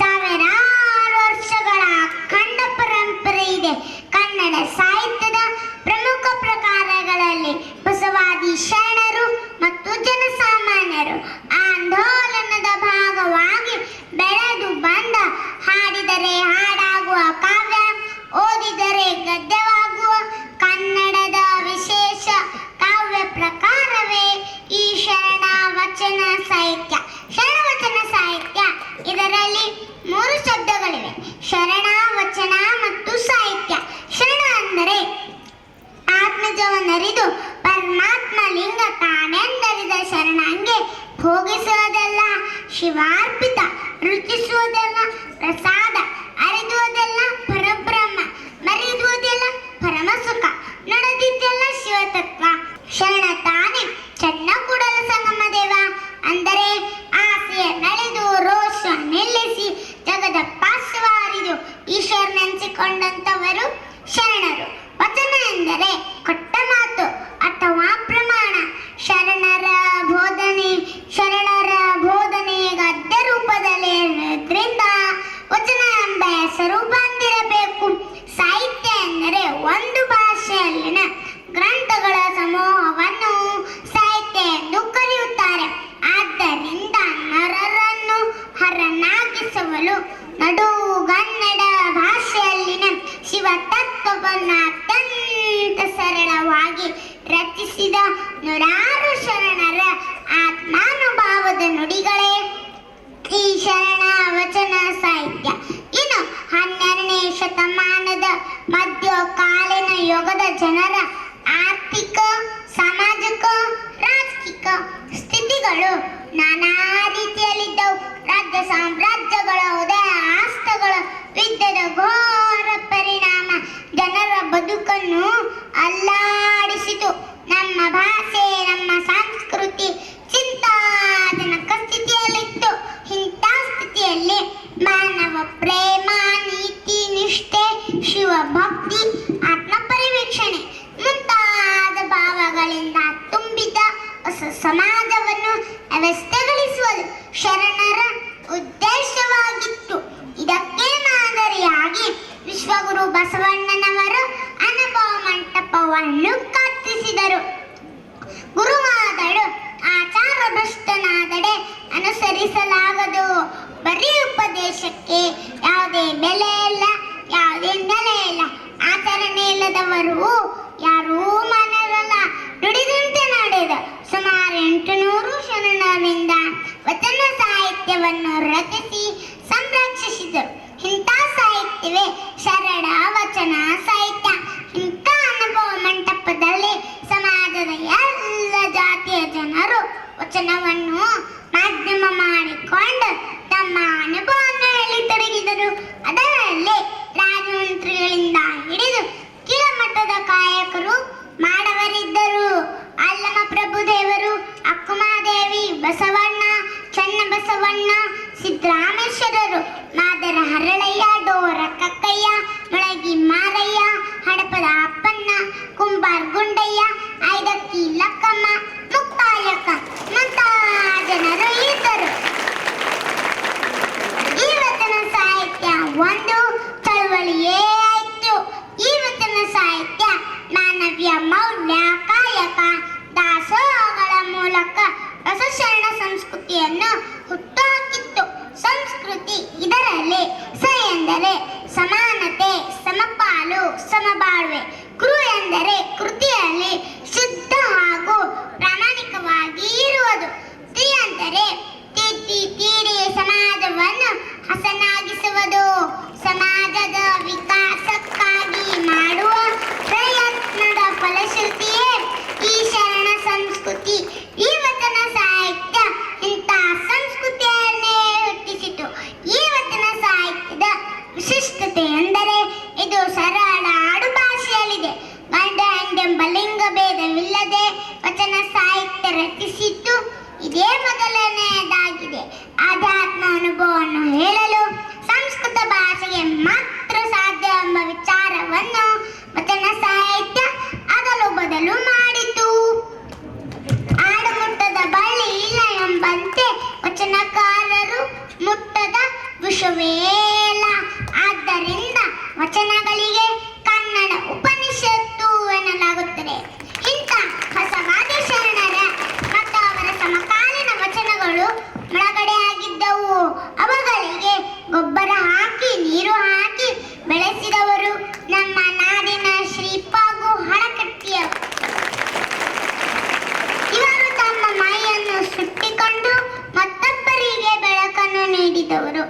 ಸಾವಿರಾರು ವರ್ಷಗಳ ಅಖಂಡ ಪರಂಪರೆ ಇದೆ. ಕನ್ನಡ ಸಾಹಿತ್ಯದ ಪ್ರಮುಖ ಪ್ರಕಾರಗಳಲ್ಲಿ ಬಸವಾದಿ ಶರಣರು ಶಿವಾರ್ಪಿತ, ರುಚಿಸುವುದೆಲ್ಲ ಪ್ರಸಾದ, ಅರಿದುವುದೆಲ್ಲ ಪರಬ್ರಹ್ಮ ಮರಿದುವುದೆಲ್ಲ ಪರಮ ಸುಖ ನಡೆದಿದ್ದೆಲ್ಲ ಶಿವತತ್ವ. ಶರಣ ತಾನೆ, ಚೆನ್ನ ಕೂಡಲ ಸಂಗಮ ದೇವ. ಅಂದರೆ ಆಸೆಯ ನಡೆದು ರೋಷ ನಿಲ್ಲಿಸಿ, ಜಗದ ಪಾರ್ಶ್ವವಾರಿದು ಈಶ್ವರನೆನಿಸಿಕೊಂಡಂತವರು ಶರಣರು. ವಚನ ಎಂದರೆ ಕೊಟ್ಟ ಒಂದು ಭಾಷೆಯಲ್ಲಿನ ಗ್ರಂಥಗಳ ಸಮೂಹವನ್ನು ಸಾಹಿತ್ಯ ಎಂದು ಕರೆಯುತ್ತಾರೆ. ಆದ್ದರಿಂದ ನರರನ್ನು ಹರನಾಗಿಸಲು ನಡುಗನ್ನಡ ಭಾಷೆಯಲ್ಲಿನ ಶಿವ ತತ್ವವನ್ನು ಅತ್ಯಂತ ಸರಳವಾಗಿ ರಚಿಸಿದ ನೂರಾರು ಶರಣರ ಆತ್ಮಾನುಭಾವದ ನುಡಿಗಳೇ ಯುಗದ ಜನರ ಆರ್ಥಿಕ, ಸಾಮಾಜಿಕ, ರಾಜಕೀಯ ಸ್ಥಿತಿಗಳು ನಾನಾ ರೀತಿಯಲ್ಲಿದ್ದವು. ರಾಜ್ಯ ಸಾಮ್ರಾಜ್ಯಗಳ ಉದಯ ಆಸ್ತಗಳ ಯುದ್ಧದ ಘೋರ ಪರಿಣಾಮ ಜನರ ಬದುಕನ್ನು ಅಲ್ಲಾಡಿಸಿತು. ನಮ್ಮ ಭಾಷೆ, ನಮ್ಮ ಸಂಸ್ಕೃತಿ ಚಿಂತಾಜನಕ ಸ್ಥಿತಿಯಲ್ಲಿತ್ತು. ಇಂಥ ಸ್ಥಿತಿಯಲ್ಲಿ ಮಾನವ ಪ್ರೇಮ, ನೀತಿ, ನಿಷ್ಠೆ, ಶಿವಭಕ್ತಿ ಭಾವಗಳಿಂದ ತುಂಬಿದ ಹೊಸ ಸಮಾಜವನ್ನು ವ್ಯವಸ್ಥೆಗೊಳಿಸುವುದು ಶರಣರ ಉದ್ದೇಶವಾಗಿತ್ತು. ಇದಕ್ಕೆ ಮಾದರಿಯಾಗಿ ವಿಶ್ವಗುರು ಬಸವಣ್ಣನವರು ಅನುಭವ ಮಂಟಪವನ್ನು ಕಟ್ಟಿಸಿದರು ಗುರುವಾದಳು ಆಚಾರ ಭ್ರಷ್ಟನಾದಡೆ ಅನುಸರಿಸಲಾಗದು. ಬರೀ ಉಪದೇಶಕ್ಕೆ ಯಾವುದೇ ಬೆಲೆ ಇಲ್ಲ, ಯಾವುದೇ ನೆಲೆ ಇಲ್ಲ. ಆಚರಣೆ ಇಲ್ಲದವರು ಸಾಹಿತ್ಯವನ್ನು ರಚಿಸಿ ಸಂರಕ್ಷಿಸಿದರು. ಇಂಥ ಸಾಹಿತ್ಯವೇ ಶರಣ ವಚನ ಸಾಹಿತ್ಯ. ಇಂಥ ಅನುಭವ ಮಂಟಪದಲ್ಲಿ ಸಮಾಜದ ಎಲ್ಲ ಜಾತಿಯ ಜನರು ವಚನವನ್ನು ಸಮಪಾಲು ಬಾಳ್ವೆ ಕೃ ಎಂದರೆ ಕೃತಿಯಲ್ಲಿ ಶುದ್ಧ ಹಾಗೂ ವಚನಕಾರರು ಮುಟ್ಟದ ವಿಷವೇಲ. ಆದ್ದರಿಂದ ವಚನಗಳಿಗೆ ಕನ್ನಡ ಉಪನಿಷತ್ತು ಎನ್ನಲಾಗುತ್ತದೆ. ಇಂಥ ಬಸವಾದಿ ಶರಣರ ಮತ್ತು ಅವರ ಸಮಕಾಲೀನ ವಚನಗಳು ಮುಳಗಡೆಯಾಗಿದ್ದವು ಅವುಗಳಿಗೆ ಗೊಬ್ಬರ ಹಾಕಿ, ನೀರು ಹಾಕಿ ಬೆಳೆಸಿದವರು ನಮ್ಮ ろ